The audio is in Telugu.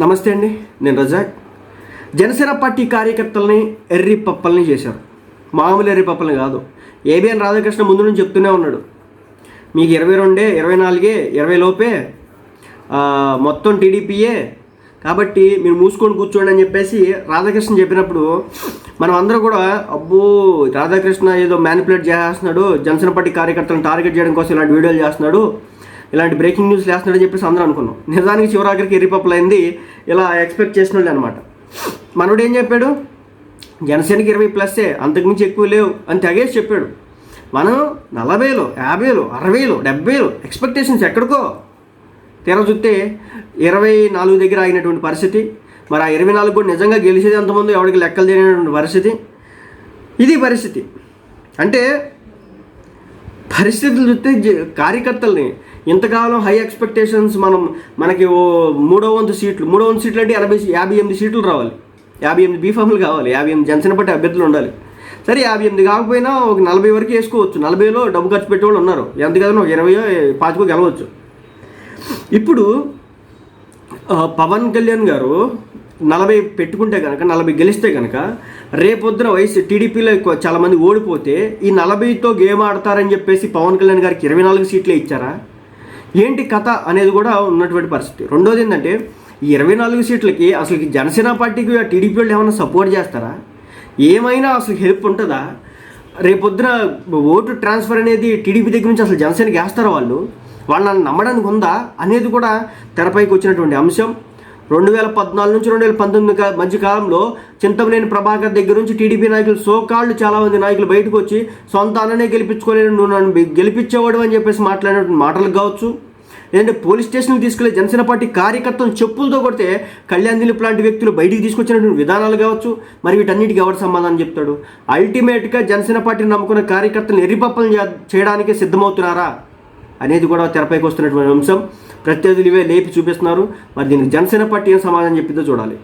నమస్తే అండి నేను రజాక్. జనసేన పార్టీ కార్యకర్తల్ని ఎర్రి పప్పల్ని చేశారు. మామూలు ఎర్రి పప్పల్ని కాదు. ఏబిఎన్ రాధాకృష్ణ ముందు నుంచి చెప్తూనే ఉన్నాడు. మీకు ఇరవై రెండే ఇరవై నాలుగే ఇరవై లోపే మొత్తం టీడీపీయే. కాబట్టి మీరు మూసుకొని కూర్చోండి అని చెప్పేసి రాధాకృష్ణ చెప్పినప్పుడు మనం అందరూ కూడా అబ్బో రాధాకృష్ణ ఏదో మ్యానిపులేట్ చేస్తున్నాడు జనసేన పార్టీ కార్యకర్తలను టార్గెట్ చేయడం కోసం ఇలాంటి వీడియోలు చేస్తున్నాడు. ఇలాంటి బ్రేకింగ్ న్యూస్ లేస్తున్నాడని చెప్పేసి అందరూ అనుకున్నాం. నిజానికి చివరాఖరికి రిపబ్లిక్ అయింది. ఇలా ఎక్స్పెక్ట్ చేసిన అనమాట మనోడు ఏం చెప్పాడు? జనసేనకి ఇరవై ప్లస్సే అంతకుమించి ఎక్కువ లేవు అని తెగేసి చెప్పాడు. మనం నలభైలో యాభైలో అరవైలో డెబ్బైలో ఎక్స్పెక్టేషన్స్ ఎక్కడికో తీరా చూస్తే ఇరవై నాలుగు దగ్గర ఆగినటువంటి పరిస్థితి. మరి ఆ ఇరవై నాలుగు కూడా నిజంగా గెలిచేది ఎంతమంది ఎవరికి లెక్కలు తెలియనటువంటి పరిస్థితి. ఇది పరిస్థితి. అంటే పరిస్థితులు చూస్తే కార్యకర్తల్ని. ఇంతకాలం హై ఎక్స్పెక్టేషన్స్ మనం మనకి ఓ మూడో వంతు సీట్లు మూడో వంతు సీట్లు అంటే ఎనభై యాభై ఎనిమిది సీట్లు రావాలి. యాభై ఎనిమిది బీఫామ్లు కావాలి యాభై ఎనిమిది జనసేన పార్టీ అభ్యర్థులు ఉండాలి. సరే యాభై ఎనిమిది కాకపోయినా ఒక నలభై వరకు వేసుకోవచ్చు. నలభైలో డబ్బు ఖర్చు పెట్టేవాళ్ళు ఉన్నారు. ఎంత కదనో ఒక ఇరవయో పాతికో గెలవచ్చు. ఇప్పుడు పవన్ కళ్యాణ్ గారు నలభై పెట్టుకుంటే కనుక నలభై గెలిస్తే కనుక రేపొద్దున వయసు టీడీపీలో ఎక్కువ చాలామంది ఓడిపోతే ఈ నలభైతో గేమ్ ఆడతారని చెప్పేసి పవన్ కళ్యాణ్ గారికి ఇరవై నాలుగు సీట్లే ఇచ్చారా? ఏంటి కథ అనేది కూడా ఉన్నటువంటి పరిస్థితి. రెండోది ఏంటంటే ఈ ఇరవై నాలుగు సీట్లకి అసలు జనసేన పార్టీకి టీడీపీ వాళ్ళు ఏమైనా సపోర్ట్ చేస్తారా? ఏమైనా అసలు హెల్ప్ ఉంటుందా? రేపొద్దున ఓటు ట్రాన్స్ఫర్ అనేది టీడీపీ దగ్గర నుంచి అసలు జనసేనకి వేస్తారా వాళ్ళు? వాళ్ళని నమ్మడానికి ఉందా? అనేది కూడా తెరపైకి వచ్చినటువంటి అంశం. రెండు వేల పద్నాలుగు నుంచి రెండు వేల పంతొమ్మిది మధ్య కాలంలో చింతమనేని ప్రభాకర్ దగ్గర నుంచి టీడీపీ నాయకులు సోకాళ్ళు చాలామంది నాయకులు బయటకు వచ్చి సొంత అన్ననే గెలిపించుకోలేను నువ్వు నన్ను గెలిపించేవాడు అని చెప్పేసి మాట్లాడిన మాటలు కావచ్చు. లేదంటే పోలీస్ స్టేషన్కి తీసుకెళ్ళే జనసేన పార్టీ కార్యకర్తలు చెప్పులతో కొడితే కళ్యాణ్ దిలీప్ లాంటి వ్యక్తులు బయటికి తీసుకొచ్చినటువంటి విధానాలు కావచ్చు. మరి వీటన్నిటికీ ఎవరు సమాధానం చెప్తాడు? అల్టిమేట్గా జనసేన పార్టీని నమ్ముకున్న కార్యకర్తలను ఎర్రిపప్పలు చేయడానికి చేయడానికే సిద్ధమవుతున్నారా? అనేది కూడా తెరపైకి వస్తున్నటువంటి అంశం. ప్రత్యర్థులు ఇవే లేపి చూపిస్తున్నారు. మరి దీనికి జనసేన పార్టీ ఏం సమాధానం చెప్పిందో చూడాలి.